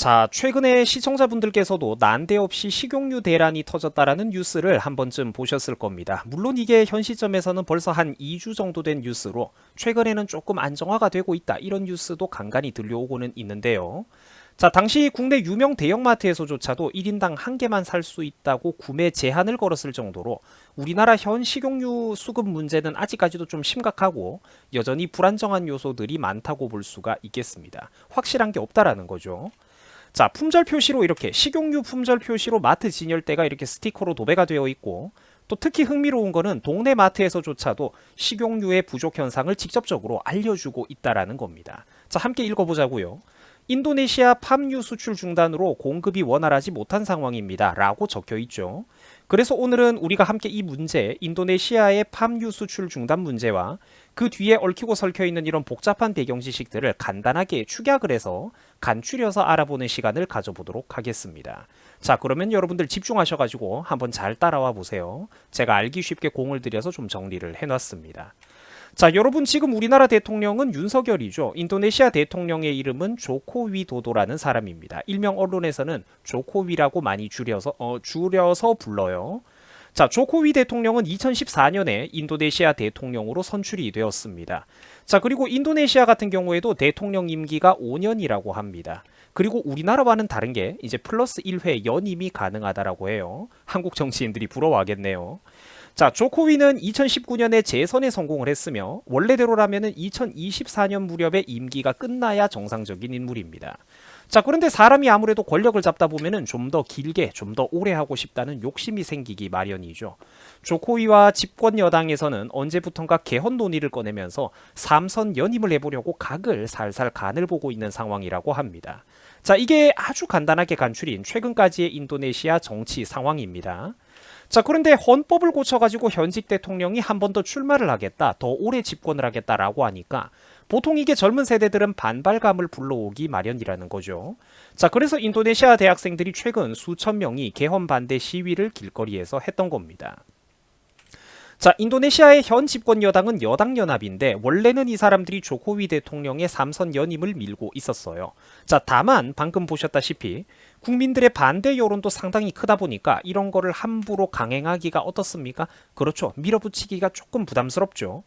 자, 최근에 시청자분들께서도 난데없이 식용유 대란이 터졌다라는 뉴스를 한 번쯤 보셨을 겁니다. 물론 이게 현 시점에서는 벌써 한 2주 정도 된 뉴스로 최근에는 조금 안정화가 되고 있다. 이런 뉴스도 간간히 들려오고는 있는데요. 자, 당시 국내 유명 대형마트에서조차도 1인당 한 개만 살 수 있다고 구매 제한을 걸었을 정도로 우리나라 현 식용유 수급 문제는 아직까지도 좀 심각하고 여전히 불안정한 요소들이 많다고 볼 수가 있겠습니다. 확실한 게 없다라는 거죠. 자, 품절 표시로 이렇게 식용유 품절 표시로 마트 진열대가 이렇게 스티커로 도배가 되어 있고 또 특히 흥미로운 거는 동네 마트에서조차도 식용유의 부족 현상을 직접적으로 알려주고 있다라는 겁니다. 자, 함께 읽어보자고요. 인도네시아 팜유 수출 중단으로 공급이 원활하지 못한 상황입니다. 라고 적혀 있죠. 그래서 오늘은 우리가 함께 이 문제, 인도네시아의 팜유 수출 중단 문제와 그 뒤에 얽히고 설켜 있는 이런 복잡한 배경 지식들을 간단하게 축약을 해서 간추려서 알아보는 시간을 가져보도록 하겠습니다. 자, 그러면 여러분들 집중하셔가지고 한번 잘 따라와 보세요. 제가 알기 쉽게 공을 들여서 좀 정리를 해놨습니다. 자, 여러분 지금 우리나라 대통령은 윤석열이죠. 인도네시아 대통령의 이름은 조코 위도도라는 사람입니다. 일명 언론에서는 조코위라고 많이 줄여서 어, 줄여서 불러요. 자, 조코위 대통령은 2014년에 인도네시아 대통령으로 선출이 되었습니다. 자, 그리고 인도네시아 같은 경우에도 대통령 임기가 5년이라고 합니다. 그리고 우리나라와는 다른 게 이제 플러스 1회 연임이 가능하다라고 해요. 한국 정치인들이 부러워하겠네요. 자, 조코위는 2019년에 재선에 성공을 했으며 원래대로라면 2024년 무렵에 임기가 끝나야 정상적인 인물입니다. 자, 그런데 사람이 아무래도 권력을 잡다 보면은 좀 더 길게, 좀 더 오래 하고 싶다는 욕심이 생기기 마련이죠. 조코위와 집권 여당에서는 언제부턴가 개헌 논의를 꺼내면서 삼선 연임을 해보려고 각을 살살 간을 보고 있는 상황이라고 합니다. 자, 이게 아주 간단하게 간추린 최근까지의 인도네시아 정치 상황입니다. 자, 그런데 헌법을 고쳐가지고 현직 대통령이 한 번 더 출마를 하겠다, 더 오래 집권을 하겠다라고 하니까 보통 이게 젊은 세대들은 반발감을 불러오기 마련이라는 거죠. 자, 그래서 인도네시아 대학생들이 최근 수천 명이 개헌 반대 시위를 길거리에서 했던 겁니다. 자, 인도네시아의 현 집권 여당은 여당 연합인데 원래는 이 사람들이 조코위 대통령의 삼선 연임을 밀고 있었어요. 자, 다만 방금 보셨다시피 국민들의 반대 여론도 상당히 크다 보니까 이런 거를 함부로 강행하기가 어떻습니까? 그렇죠. 밀어붙이기가 조금 부담스럽죠.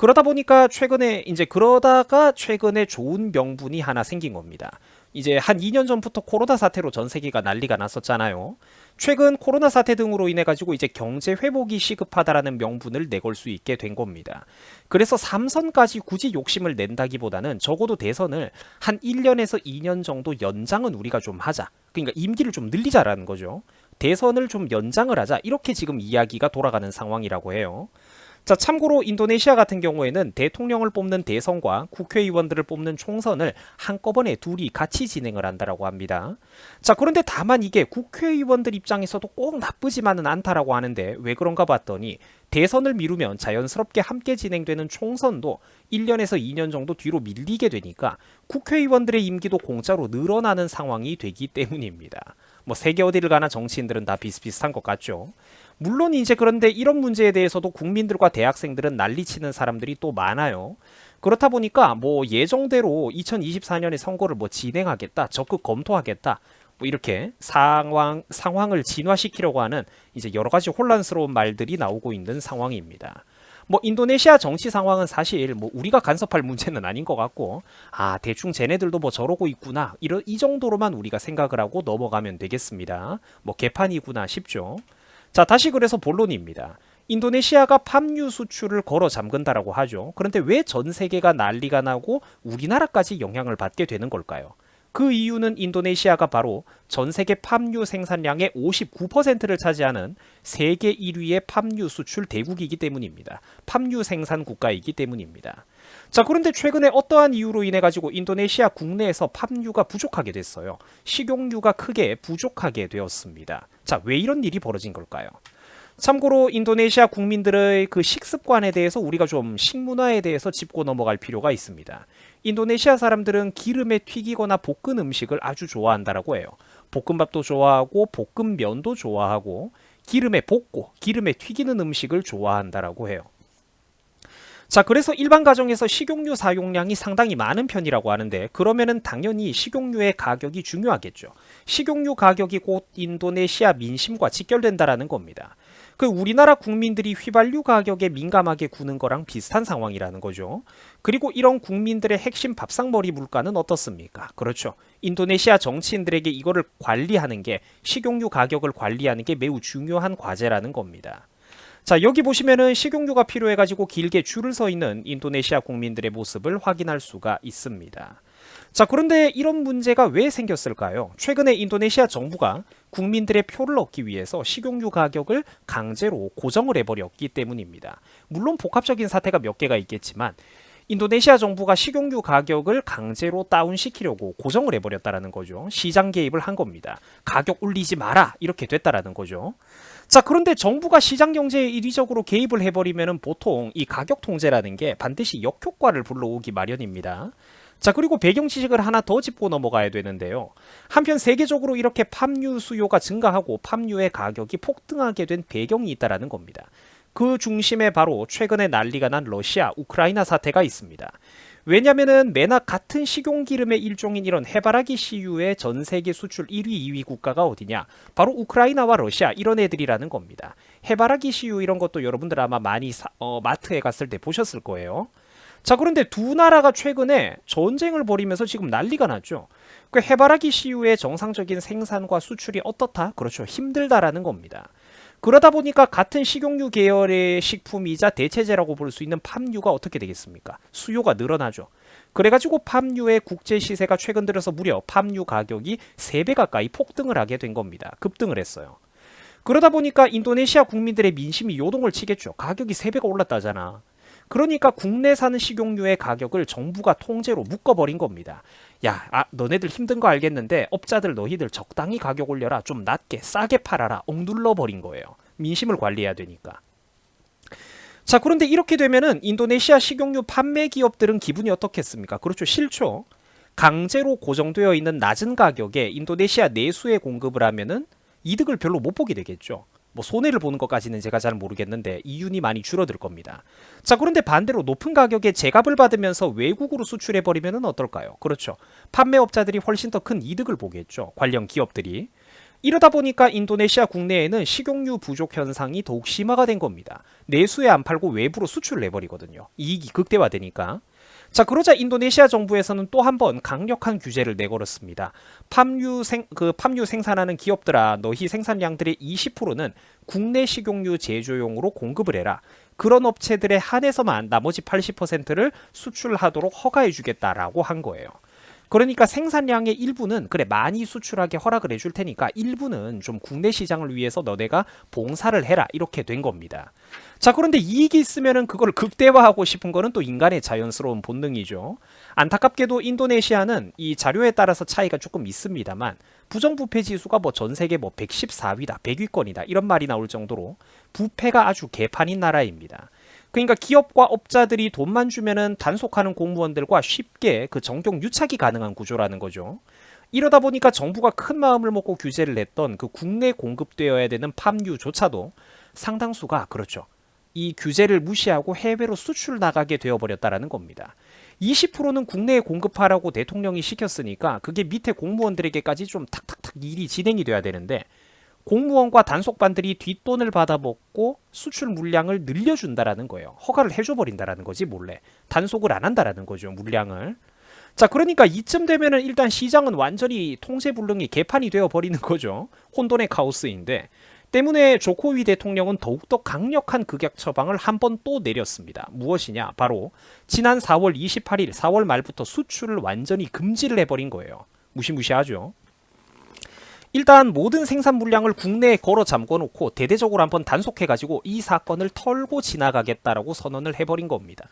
그러다 보니까 최근에 이제 그러다가 최근에 좋은 명분이 하나 생긴 겁니다. 이제 한 2년 전부터 코로나 사태로 전 세계가 난리가 났었잖아요. 최근 코로나 사태 등으로 인해 가지고 이제 경제 회복이 시급하다라는 명분을 내걸 수 있게 된 겁니다. 그래서 삼선까지 굳이 욕심을 낸다기보다는 적어도 대선을 한 1년에서 2년 정도 연장은 우리가 좀 하자. 그러니까 임기를 좀 늘리자라는 거죠. 대선을 좀 연장을 하자. 이렇게 지금 이야기가 돌아가는 상황이라고 해요. 자, 참고로 인도네시아 같은 경우에는 대통령을 뽑는 대선과 국회의원들을 뽑는 총선을 한꺼번에 둘이 같이 진행을 한다라고 합니다. 자, 그런데 다만 이게 국회의원들 입장에서도 꼭 나쁘지만은 않다라고 하는데 왜 그런가 봤더니 대선을 미루면 자연스럽게 함께 진행되는 총선도 1년에서 2년 정도 뒤로 밀리게 되니까 국회의원들의 임기도 공짜로 늘어나는 상황이 되기 때문입니다. 뭐 세계 어디를 가나 정치인들은 다 비슷비슷한 것 같죠. 물론 이제 그런데 이런 문제에 대해서도 국민들과 대학생들은 난리치는 사람들이 또 많아요. 그렇다 보니까 뭐 예정대로 2024년에 선거를 뭐 진행하겠다, 적극 검토하겠다, 뭐 이렇게 상황 상황을 진화시키려고 하는 이제 여러 가지 혼란스러운 말들이 나오고 있는 상황입니다. 뭐 인도네시아 정치 상황은 사실 뭐 우리가 간섭할 문제는 아닌 것 같고 아 대충 쟤네들도 뭐 저러고 있구나 이런 이 정도로만 우리가 생각을 하고 넘어가면 되겠습니다. 뭐 개판이구나 싶죠. 자, 다시 그래서 본론입니다. 인도네시아가 팜유 수출을 걸어 잠근다라고 하죠. 그런데 왜 전 세계가 난리가 나고 우리나라까지 영향을 받게 되는 걸까요? 그 이유는 인도네시아가 바로 전 세계 팜유 생산량의 59%를 차지하는 세계 1위의 팜유 수출 대국이기 때문입니다. 팜유 생산 국가이기 때문입니다. 자, 그런데 최근에 어떠한 이유로 인해 가지고 인도네시아 국내에서 팜유가 부족하게 됐어요. 식용유가 크게 부족하게 되었습니다. 자, 왜 이런 일이 벌어진 걸까요? 참고로 인도네시아 국민들의 그 식습관에 대해서 우리가 좀 식문화에 대해서 짚고 넘어갈 필요가 있습니다. 인도네시아 사람들은 기름에 튀기거나 볶은 음식을 아주 좋아한다라고 해요. 볶음밥도 좋아하고 볶음면도 좋아하고 기름에 볶고 기름에 튀기는 음식을 좋아한다라고 해요. 자, 그래서 일반 가정에서 식용유 사용량이 상당히 많은 편이라고 하는데 그러면은 당연히 식용유의 가격이 중요하겠죠. 식용유 가격이 곧 인도네시아 민심과 직결된다라는 겁니다. 그 우리나라 국민들이 휘발유 가격에 민감하게 구는 거랑 비슷한 상황이라는 거죠. 그리고 이런 국민들의 핵심 밥상머리 물가는 어떻습니까? 그렇죠. 인도네시아 정치인들에게 이거를 관리하는 게 식용유 가격을 관리하는 게 매우 중요한 과제라는 겁니다. 자, 여기 보시면은 식용유가 필요해가지고 길게 줄을 서 있는 인도네시아 국민들의 모습을 확인할 수가 있습니다. 자, 그런데 이런 문제가 왜 생겼을까요? 최근에 인도네시아 정부가 국민들의 표를 얻기 위해서 식용유 가격을 강제로 고정을 해버렸기 때문입니다. 물론 복합적인 사태가 몇 개가 있겠지만 인도네시아 정부가 식용유 가격을 강제로 다운시키려고 고정을 해버렸다라는 거죠. 시장 개입을 한 겁니다. 가격 올리지 마라 이렇게 됐다라는 거죠. 자, 그런데 정부가 시장 경제에 이리적으로 개입을 해버리면 보통 이 가격 통제라는 게 반드시 역효과를 불러오기 마련입니다. 자, 그리고 배경 지식을 하나 더 짚고 넘어가야 되는데요. 한편 세계적으로 이렇게 팜유 수요가 증가하고 팜유의 가격이 폭등하게 된 배경이 있다라는 겁니다. 그 중심에 바로 최근에 난리가 난 러시아, 우크라이나 사태가 있습니다. 왜냐면은 매나 같은 식용 기름의 일종인 이런 해바라기 씨유의 전 세계 수출 1위, 2위 국가가 어디냐? 바로 우크라이나와 러시아 이런 애들이라는 겁니다. 해바라기 씨유 이런 것도 여러분들 아마 많이 사, 어, 마트에 갔을 때 보셨을 거예요. 자, 그런데 두 나라가 최근에 전쟁을 벌이면서 지금 난리가 났죠. 그 해바라기 씨유의 정상적인 생산과 수출이 어떻다? 그렇죠. 힘들다라는 겁니다. 그러다 보니까 같은 식용유 계열의 식품이자 대체제라고 볼 수 있는 팜유가 어떻게 되겠습니까? 수요가 늘어나죠. 그래가지고 팜유의 국제 시세가 최근 들어서 무려 팜유 가격이 3배 가까이 폭등을 하게 된 겁니다. 급등을 했어요. 그러다 보니까 인도네시아 국민들의 민심이 요동을 치겠죠. 가격이 3배가 올랐다잖아. 그러니까 국내산 식용유의 가격을 정부가 통제로 묶어버린 겁니다. 야, 아, 너네들 힘든 거 알겠는데 업자들 너희들 적당히 가격 올려라. 좀 낮게 싸게 팔아라. 엉둘러 버린 거예요. 민심을 관리해야 되니까. 자, 그런데 이렇게 되면은 인도네시아 식용유 판매 기업들은 기분이 어떻겠습니까? 그렇죠. 싫죠. 강제로 고정되어 있는 낮은 가격에 인도네시아 내수에 공급을 하면은 이득을 별로 못 보게 되겠죠. 뭐 손해를 보는 것까지는 제가 잘 모르겠는데 이윤이 많이 줄어들 겁니다. 자 그런데 반대로 높은 가격에 제값을 받으면서 외국으로 수출해 버리면 어떨까요? 그렇죠. 판매업자들이 훨씬 더 큰 이득을 보겠죠. 관련 기업들이. 이러다 보니까 인도네시아 국내에는 식용유 부족 현상이 더욱 심화가 된 겁니다. 내수에 안 팔고 외부로 수출을 해버리거든요. 이익이 극대화되니까. 자, 그러자 인도네시아 정부에서는 또 한 번 강력한 규제를 내걸었습니다. 팜유 생, 그 팜유 생산하는 기업들아, 너희 생산량들의 20%는 국내 식용유 제조용으로 공급을 해라. 그런 업체들에 한해서만 나머지 80%를 수출하도록 허가해 주겠다라고 한 거예요. 그러니까 생산량의 일부는 그래 많이 수출하게 허락을 해줄 테니까 일부는 좀 국내 시장을 위해서 너네가 봉사를 해라 이렇게 된 겁니다. 자 그런데 이익이 있으면은 그걸 극대화하고 싶은 거는 또 인간의 자연스러운 본능이죠. 안타깝게도 인도네시아는 이 자료에 따라서 차이가 조금 있습니다만 부정부패 지수가 뭐 전 세계 뭐 114위다, 100위권이다 이런 말이 나올 정도로 부패가 아주 개판인 나라입니다. 그러니까 기업과 업자들이 돈만 주면은 단속하는 공무원들과 쉽게 그 정경 유착이 가능한 구조라는 거죠. 이러다 보니까 정부가 큰 마음을 먹고 규제를 했던 그 국내 공급되어야 되는 팜유조차도 상당수가 그렇죠. 이 규제를 무시하고 해외로 수출 나가게 되어버렸다라는 겁니다. 20%는 국내에 공급하라고 대통령이 시켰으니까 그게 밑에 공무원들에게까지 좀 탁탁탁 일이 진행이 돼야 되는데 공무원과 단속반들이 뒷돈을 받아먹고 수출 물량을 늘려준다라는 거예요. 허가를 해줘버린다라는 거지 몰래. 단속을 안 한다라는 거죠 물량을. 자 그러니까 이쯤 되면은 일단 시장은 완전히 통제불능이 개판이 되어 버리는 거죠. 혼돈의 카오스인데 때문에 조코위 대통령은 더욱더 강력한 극약 처방을 한 번 또 내렸습니다. 무엇이냐? 바로 지난 4월 28일 4월 말부터 수출을 완전히 금지를 해버린 거예요. 무시무시하죠. 일단 모든 생산 물량을 국내에 걸어 잠궈 놓고 대대적으로 한번 단속해 가지고 이 사건을 털고 지나가겠다라고 선언을 해버린 겁니다.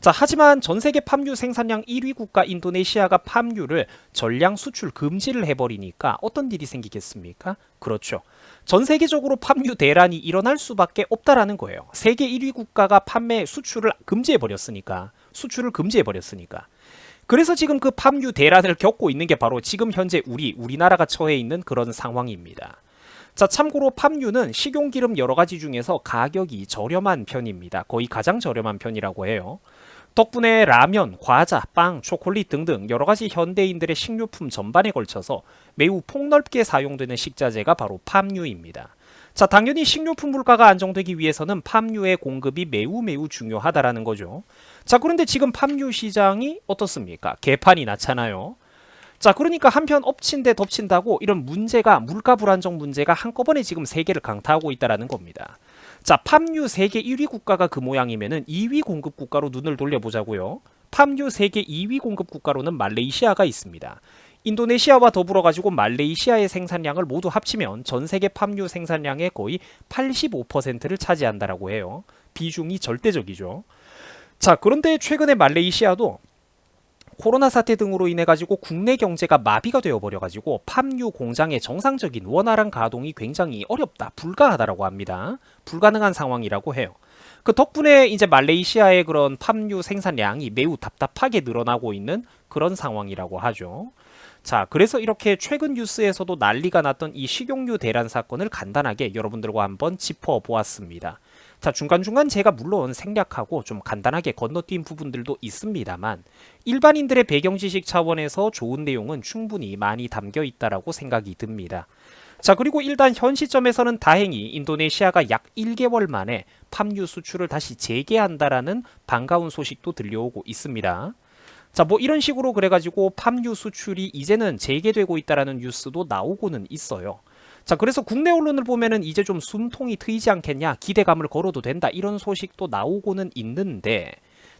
자, 하지만 전 세계 팜유 생산량 1위 국가 인도네시아가 팜유를 전량 수출 금지를 해버리니까 어떤 일이 생기겠습니까? 그렇죠. 전 세계적으로 팜유 대란이 일어날 수밖에 없다라는 거예요. 세계 1위 국가가 판매 수출을 금지해버렸으니까. 수출을 금지해버렸으니까. 그래서 지금 그 팜유 대란을 겪고 있는 게 바로 지금 현재 우리 우리나라가 처해 있는 그런 상황입니다. 자, 참고로 팜유는 식용기름 여러 가지 중에서 가격이 저렴한 편입니다. 거의 가장 저렴한 편이라고 해요. 덕분에 라면, 과자, 빵, 초콜릿 등등 여러 가지 현대인들의 식료품 전반에 걸쳐서 매우 폭넓게 사용되는 식자재가 바로 팜유입니다. 자, 당연히 식료품 물가가 안정되기 위해서는 팜유의 공급이 매우 매우 중요하다라는 거죠. 자, 그런데 지금 팜유 시장이 어떻습니까? 개판이 났잖아요. 자, 그러니까 한편 엎친 데 덮친다고 이런 문제가 물가 불안정 문제가 한꺼번에 지금 세계를 강타하고 있다라는 겁니다. 자, 팜유 세계 1위 국가가 그 모양이면은 2위 공급 국가로 눈을 돌려보자고요. 팜유 세계 2위 공급 국가로는 말레이시아가 있습니다. 인도네시아와 더불어 가지고 말레이시아의 생산량을 모두 합치면 전 세계 팜유 생산량의 거의 85%를 차지한다라고 해요. 비중이 절대적이죠. 자, 그런데 최근에 말레이시아도 코로나 사태 등으로 인해 가지고 국내 경제가 마비가 되어 버려 가지고 팜유 공장의 정상적인 원활한 가동이 굉장히 어렵다, 불가하다라고 합니다. 불가능한 상황이라고 해요. 그 덕분에 이제 말레이시아의 그런 팜유 생산량이 매우 답답하게 늘어나고 있는 그런 상황이라고 하죠. 자, 그래서 이렇게 최근 뉴스에서도 난리가 났던 이 식용유 대란 사건을 간단하게 여러분들과 한번 짚어보았습니다. 자, 중간중간 제가 물론 생략하고 좀 간단하게 건너뛴 부분들도 있습니다만 일반인들의 배경 지식 차원에서 좋은 내용은 충분히 많이 담겨 있다라고 생각이 듭니다. 자, 그리고 일단 현 시점에서는 다행히 인도네시아가 약 1개월 만에 팜유 수출을 다시 재개한다라는 반가운 소식도 들려오고 있습니다. 자, 뭐 이런 식으로 그래가지고 팜유 수출이 이제는 재개되고 있다라는 뉴스도 나오고는 있어요. 자, 그래서 국내 언론을 보면은 이제 좀 숨통이 트이지 않겠냐, 기대감을 걸어도 된다, 이런 소식도 나오고는 있는데,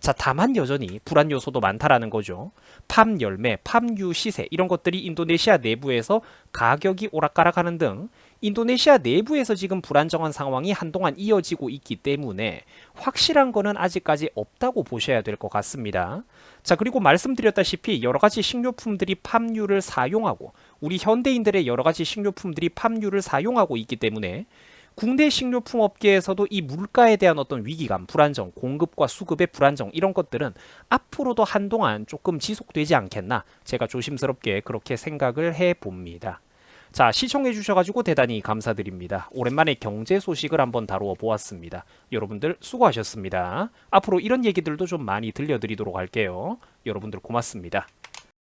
자, 다만 여전히 불안 요소도 많다라는 거죠. 팜 열매, 팜유 시세, 이런 것들이 인도네시아 내부에서 가격이 오락가락 하는 등 인도네시아 내부에서 지금 불안정한 상황이 한동안 이어지고 있기 때문에 확실한 거는 아직까지 없다고 보셔야 될 것 같습니다. 자, 그리고 말씀드렸다시피 여러 가지 식료품들이 팜유를 사용하고 우리 현대인들의 여러 가지 식료품들이 팜유를 사용하고 있기 때문에 국내 식료품 업계에서도 이 물가에 대한 어떤 위기감, 불안정, 공급과 수급의 불안정 이런 것들은 앞으로도 한동안 조금 지속되지 않겠나 제가 조심스럽게 그렇게 생각을 해 봅니다. 자, 시청해 주셔가지고 대단히 감사드립니다. 오랜만에 경제 소식을 한번 다루어 보았습니다. 여러분들 수고하셨습니다. 앞으로 이런 얘기들도 좀 많이 들려드리도록 할게요. 여러분들 고맙습니다.